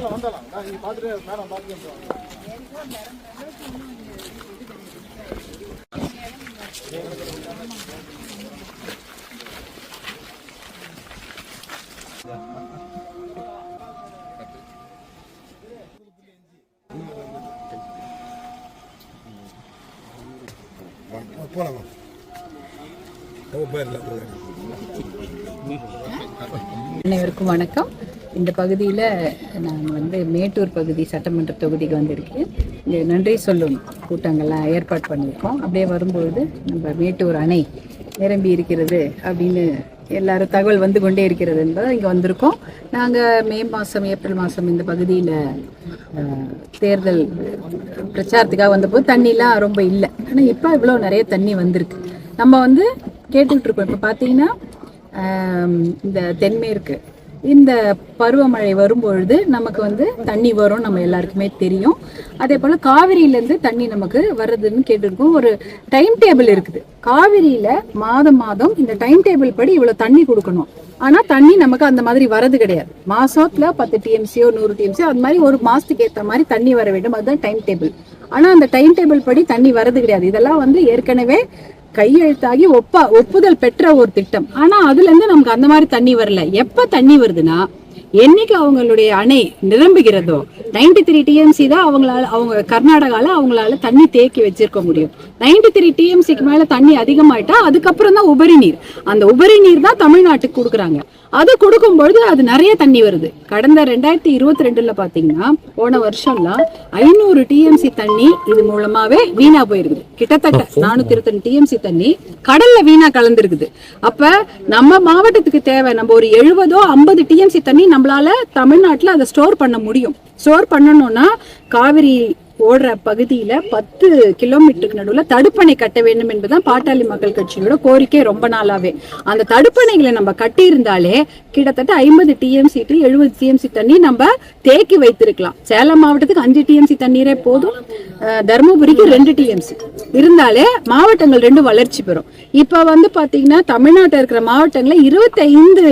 வந்துடலாம் வந்துடலாம் நான் நீங்க பார்த்துட்டு மேடம் பார்த்துட்டு போலாமா பேர் அனைவருக்கும் வணக்கம். இந்த பகுதியில் நான் வந்து மேட்டூர் பகுதி சட்டமன்ற தொகுதிக்கு வந்திருக்கேன். இங்கே நன்றி சொல்லும் கூட்டங்கள்லாம் ஏற்பாடு பண்ணியிருக்கோம். அப்படியே வரும்பொழுது நம்ம மேட்டூர் அணை நிரம்பி இருக்கிறது அப்படின்னு எல்லாரும் தகவல் வந்து கொண்டே இருக்கிறது என்பதை இங்கே வந்திருக்கோம். நாங்கள் மே மாதம் ஏப்ரல் மாதம் இந்த பகுதியில் தேர்தல் பிரச்சாரத்துக்காக வந்தபோது தண்ணிலாம் ரொம்ப இல்லை. ஆனால் இப்போ இவ்வளோ நிறைய தண்ணி வந்திருக்கு. நம்ம வந்து கேட்டுக்கிட்டு இருக்கோம். இப்போ பார்த்தீங்கன்னா இந்த தென்மேற்கு இந்த பருவமழை வரும்பொழுது நமக்கு வந்து தண்ணி வரும் நம்ம எல்லாருக்குமே தெரியும். அதே போல் காவிரியிலேருந்து தண்ணி நமக்கு வர்றதுன்னு கேட்டிருக்கோம். ஒரு டைம் டேபிள் இருக்குது. காவிரியில் மாதம் மாதம் இந்த டைம் டேபிள் படி இவ்வளோ தண்ணி கொடுக்கணும். ஆனால் தண்ணி நமக்கு அந்த மாதிரி வரது கிடையாது. மாசத்துல பத்து டிஎம்சியோ நூறு டிஎம்சியோ அது மாதிரி ஒரு மாசத்துக்கு ஏற்ற மாதிரி தண்ணி வர வேண்டும். அதுதான் டைம் டேபிள் ஆனால் அந்த டைம் டேபிள் படி தண்ணி வரது கிடையாது. இதெல்லாம் வந்து ஏற்கனவே கையெழுத்தாகி ஒப்ப ஒப்புதல் பெற்ற ஒரு திட்டம். ஆனா அதுல இருந்து நமக்கு அந்த மாதிரி தண்ணி வரல. எப்ப தண்ணி வருதுன்னா என்னைக்கு அவங்களுடைய அணை நிரம்புகிறதோ 93 த்ரீ டிஎம்சி தான் அவங்களால அவங்க கர்நாடகால அவங்களால தண்ணி தேக்கி வச்சிருக்க முடியும். 93 த்ரீ டிஎம்சிக்கு மேல தண்ணி அதிகமாயிட்டா அதுக்கப்புறம் தான் உபரி நீர். அந்த உபரி நீர் தான் தமிழ்நாட்டுக்கு கொடுக்குறாங்க. அது கொடுக்கும்பொழுது அது நிறைய தண்ணி வருது. கடந்த ரெண்டாயிரத்தி இருபத்தி ரெண்டுல பாத்தீங்கன்னா போன வருஷம்லாம் ஐநூறு டிஎம்சி தண்ணி இது மூலமாவே வீணா போயிருக்குது. கிட்டத்தட்ட நானூத்தி இருபத்தி டிஎம்சி தண்ணி கடல்ல வீணா கலந்துருக்குது. அப்ப நம்ம மாவட்டத்துக்கு தேவை நம்ம ஒரு எழுபதோ ஐம்பது டிஎம்சி தண்ணி நம்மளால தமிழ்நாட்டுல அதை ஸ்டோர் பண்ண முடியும். ஸ்டோர் பண்ணணும்னா காவிரி ஓடுற பகுதியில பத்து கிலோமீட்டருக்கு நடுவில் தடுப்பணை கட்ட வேண்டும் என்பதுதான் பாட்டாளி மக்கள் கட்சியோட கோரிக்கை ரொம்ப நாளாவே. அந்த தடுப்பணைகளை நம்ம கட்டியிருந்தாலே கிட்டத்தட்ட ஐம்பது டிஎம்சி டு எழுபது டிஎம்சி தண்ணி நம்ம தேக்கி வைத்திருக்கலாம். சேலம் மாவட்டத்துக்கு அஞ்சு டிஎம்சி தண்ணீரே போதும். தருமபுரிக்கு ரெண்டு டிஎம்சி இருந்தாலே மாவட்டங்கள் ரெண்டும் வளர்ச்சி பெறும். இப்போ வந்து பார்த்தீங்கன்னா தமிழ்நாட்டில் இருக்கிற மாவட்டங்களில் இருபத்தைந்து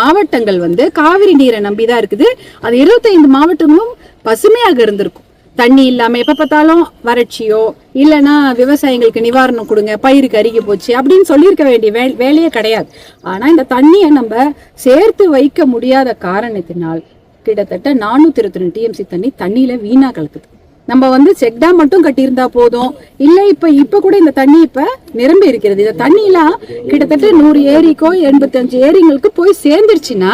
மாவட்டங்கள் வந்து காவிரி நீரை நம்பிதான் இருக்குது. அது இருபத்தைந்து மாவட்டங்களும் பசுமையாக இருந்திருக்கும். தண்ணி இல்லாம எப்ப பார்த்தாலும் வறட்சியோ இல்லைன்னா விவசாயிகளுக்கு நிவாரணம் கொடுங்க பயிருக்கு அருகி போச்சு அப்படின்னு சொல்லியிருக்க வேண்டிய வே வேலையே கிடையாது. ஆனா இந்த தண்ணியை நம்ம சேர்த்து வைக்க முடியாத காரணத்தினால் கிட்டத்தட்ட நானூத்தி இருபத்தி ரெண்டு டிஎம்சி தண்ணி தண்ணியில வீணா கலக்குது. நம்ம வந்து செக் டேம் மட்டும் கட்டியிருந்தா போதும். இல்ல இப்ப இப்ப கூட இந்த தண்ணி இப்ப நிரம்பி இருக்கிறது. இந்த தண்ணிலாம் கிட்டத்தட்ட நூறு ஏரிக்கோ எண்பத்தஞ்சு ஏரிங்களுக்கு போய் சேர்ந்துருச்சுன்னா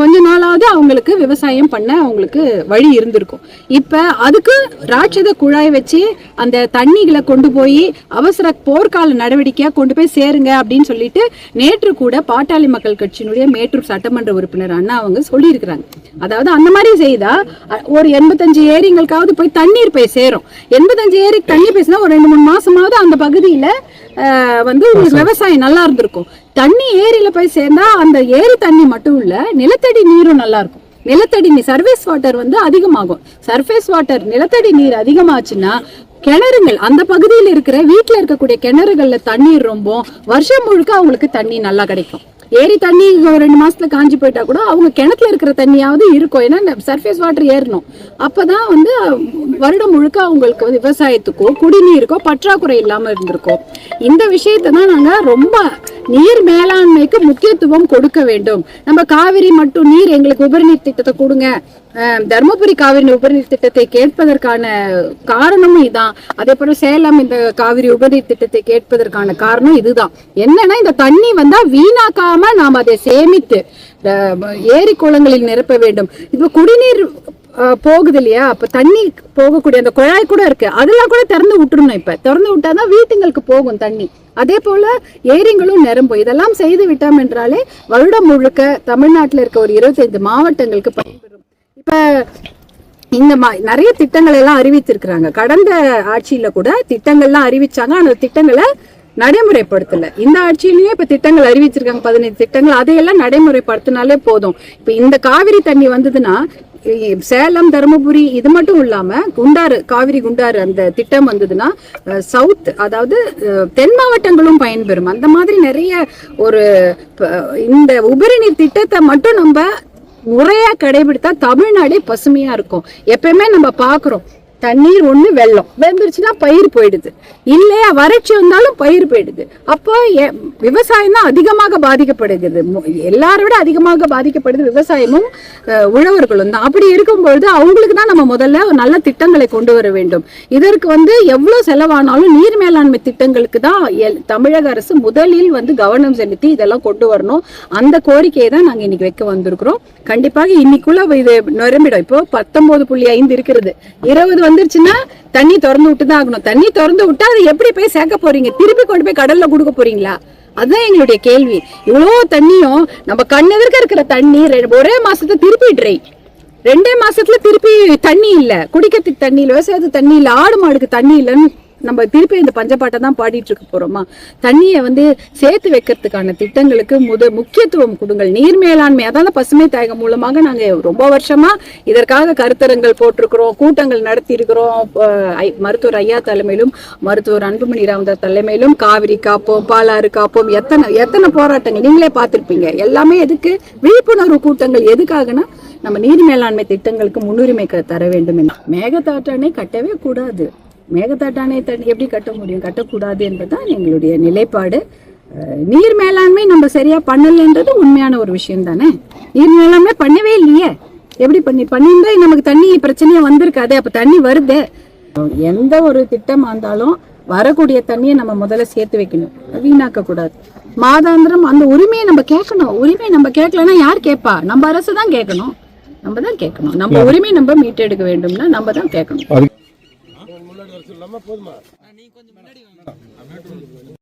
கொஞ்ச நாளாவது அவங்களுக்கு விவசாயம் பண்ண அவங்களுக்கு வழி இருந்திருக்கும். இப்ப அதுக்கு ராட்சத குழாய் வச்சு அந்த தண்ணிகளை கொண்டு போய் அவசர போர்க்கால நடவடிக்கையா கொண்டு போய் சேருங்க அப்படின்னு சொல்லிட்டு நேற்று கூட பாட்டாளி மக்கள் கட்சியினுடைய மேட்டூர் சட்டமன்ற உறுப்பினர் அண்ணா அவங்க சொல்லியிருக்கிறாங்க. அதாவது அந்த மாதிரி செய்தா ஒரு எண்பத்தஞ்சு ஏரிங்களுக்காவது போய் தண்ணீர் போய் சேரும். எண்பத்தஞ்சு ஏரிக்கு தண்ணி பேசினா ஒரு ரெண்டு மூணு மாசமாவது அந்த பகுதியில வந்து உங்களுக்கு விவசாயம் நல்லா இருந்திருக்கும். தண்ணி ஏரியில போய் சேர்ந்தா அந்த ஏரி தண்ணி மட்டும் இல்ல நிலத்தடி நீரும் நல்லா இருக்கும். நிலத்தடி நீர் சர்ஃபேஸ் வாட்டர் வந்து அதிகமாகும். சர்ஃபேஸ் வாட்டர் நிலத்தடி நீர் அதிகமாச்சுன்னா கிணறுங்கள் அந்த பகுதியில் இருக்கிற வீட்டில் இருக்கக்கூடிய கிணறுகள்ல தண்ணீர் ரொம்ப வருஷம் முழுக்க அவங்களுக்கு தண்ணி நல்லா கிடைக்கும். ஏரி தண்ணி ஒரு ரெண்டு மாசத்துல காஞ்சி போயிட்டா கூட அவங்க கிணத்துல இருக்கிற தண்ணியாவது இருக்கும். ஏன்னா சர்ஃபேஸ் வாட்டர் ஏறணும். அப்பதான் வந்து வருடம் முழுக்க அவங்களுக்கு வந்து விவசாயத்துக்கோ குடிநீருக்கோ பற்றாக்குறை இல்லாம இருந்திருக்கும். இந்த விஷயத்தை தான் நாங்க ரொம்ப நீர் மேலாண்மைக்கு முக்கியத்துவம் கொடுக்க வேண்டும். நம்ம காவிரி மட்டும் நீர் எங்களுக்கு உபரிநீர் திட்டத்தை கொடுங்க. தருமபுரி காவிரி உபரிநீர் திட்டத்தை கேட்பதற்கான காரணமும் இதான். அதே போல சேலம் இந்த காவிரி உபரிநீர் திட்டத்தை கேட்பதற்கான காரணம் இதுதான். என்னன்னா இந்த தண்ணி வந்தா வீணாக்காம நாம் அதை சேமித்து ஏரி குளங்களில் நிரப்ப வேண்டும். இப்போ குடிநீர் போகுது இல்லையா அப்போ தண்ணி போகக்கூடிய அந்த குழாய் கூட இருக்கு. அதெல்லாம் கூட திறந்து விட்டுருணும் இப்ப. திறந்து விட்டாதான் வீட்டுங்களுக்கு போகும் தண்ணி. அதே போல ஏரிங்களும் நிரம்பும். இதெல்லாம் செய்து விட்டோம் என்றாலே வருடம் முழுக்க தமிழ்நாட்டில் இருக்க ஒரு இருபத்தைந்து மாவட்டங்களுக்கு பயன்பெறும். இப்ப இந்த மா நிறைய திட்டங்கள் எல்லாம் அறிவித்திருக்கிறாங்க. கடந்த ஆட்சியில கூட திட்டங்கள்லாம் அறிவிச்சாங்க. அந்த திட்டங்களை நடைமுறைப்படுத்தல. இந்த ஆட்சியிலேயே இப்ப திட்டங்கள் அறிவிச்சிருக்காங்க பதினைந்து திட்டங்கள் அதையெல்லாம் நடைமுறைப்படுத்தினாலே போதும். இப்ப இந்த காவிரி தண்ணி வந்ததுன்னா சேலம் தருமபுரி இது மட்டும் இல்லாம குண்டாறு காவிரி குண்டாறு அந்த திட்டம் வந்ததுன்னா சவுத் அதாவது தென் மாவட்டங்களும் பயன்பெறும். அந்த மாதிரி நிறைய ஒரு இந்த உபரிநீர் திட்டத்தை மட்டும் நம்ம முறையா கடைபிடித்தா தமிழ்நாடே பசுமையா இருக்கும். எப்பயுமே நம்ம பாக்குறோம். தண்ணீர் ஒண்ணு வெள்ளம். வெந்துருச்சுன்னா பயிர் போயிடுது. இல்லையா வறட்சி வந்தாலும் பயிர் போயிடுது. அப்போ விவசாயம் தான் அதிகமாக பாதிக்கப்படுகிறது. எல்லாரோட அதிகமாக பாதிக்கப்படுது விவசாயமும் உழவர்களும் தான். அப்படி இருக்கும்பொழுது அவங்களுக்கு தான் நம்ம முதல்ல நல்ல திட்டங்களை கொண்டு வர வேண்டும். இதற்கு வந்து எவ்வளவு செலவானாலும் நீர் மேலாண்மை திட்டங்களுக்கு தான் எல்- தமிழக அரசு முதலில் வந்து கவனம் செலுத்தி இதெல்லாம் கொண்டு வரணும். அந்த கோரிக்கையை தான் நாங்க இன்னைக்கு வைக்க வந்திருக்கிறோம். கண்டிப்பாக இன்னைக்குள்ள இது நிரம்பிடும். இப்போ பத்தொன்பது புள்ளி ஐந்து இருக்கிறது. இருபது வந்துருச்சுன்னா தண்ணி திறந்து விட்டு தான் ஆகணும். தண்ணி திறந்து விட்டா அது எப்படி போய் சேர்க்க போறீங்க? திருப்பி கொண்டு போய் கடல்ல கொடுக்க போறீங்களா? அதுதான் எங்களுடைய கேள்வி. இவ்வளோ தண்ணியும் நம்ம கண்ணெதிர்க்க இருக்கிற தண்ணி ரெ- ஒரே மாசத்துல திருப்பி ட்ரை ரெண்டே மாசத்துல திருப்பி தண்ணி இல்ல. குடிக்கிறதுக்கு தண்ணி இல்ல விவசாயத்துக்கு தண்ணி இல்ல ஆடு மாடுக்கு தண்ணி இல்லைன்னு நம்ம திருப்பி இந்த பஞ்சப்பாட்டை தான் பாடிட்டு இருக்க போறோமா? தண்ணியை வந்து சேர்த்து வைக்கிறதுக்கான திட்டங்களுக்கு முத முக்கியத்துவம் கொடுங்கள். நீர் மேலாண்மை அதாவது பசுமை தாயகம் மூலமாக நாங்க ரொம்ப வருஷமா இதற்காக கருத்தரங்கள் போட்டிருக்கிறோம் கூட்டங்கள் நடத்தி இருக்கிறோம் மருத்துவர் ஐயா தலைமையிலும் மருத்துவர் அன்புமணி ராமதாஸ் தலைமையிலும் காவிரி காப்போம் பாலாறு காப்போம் எத்தனை எத்தனை போராட்டங்கள் நீங்களே பார்த்திருப்பீங்க. எல்லாமே எதுக்கு? விழிப்புணர்வு கூட்டங்கள் எதுக்காகனா நம்ம நீர் மேலாண்மை திட்டங்களுக்கு முன்னுரிமை தர வேண்டும் என்று கட்டவே கூடாது. மேகதாட்டானை தண்ணி எப்படி கட்ட முடியும்? கட்டக்கூடாது என்பதுதான் எங்களுடைய நிலைப்பாடு. நீர் மேலாண்மை நம்ம சரியா பண்ணலன்றது உண்மையான ஒரு விஷயம் தானே? நீர் மேலாண்மை பண்ணவே இல்லையே. எப்படி பண்ணி பண்ணியிருந்தா நமக்கு தண்ணி பிரச்சனையே வந்திருக்காதே அப்ப தண்ணி வருதே. எந்த ஒரு திட்டமா இருந்தாலும் வரக்கூடிய தண்ணியை நம்ம முதல்ல சேர்த்து வைக்கணும். வீணாக்க கூடாது மாதாந்திரம் அந்த உரிமையை நம்ம கேட்கணும். உரிமையை நம்ம கேட்கலன்னா யார் கேட்பா? நம்ம அரசு தான் கேட்கணும். நம்ம தான் கேட்கணும். நம்ம உரிமை நம்ம மீட்டெடுக்க வேண்டும்னா நம்ம தான் கேட்கணும். இல்லாமல் போதுமா? நீ கொஞ்சம்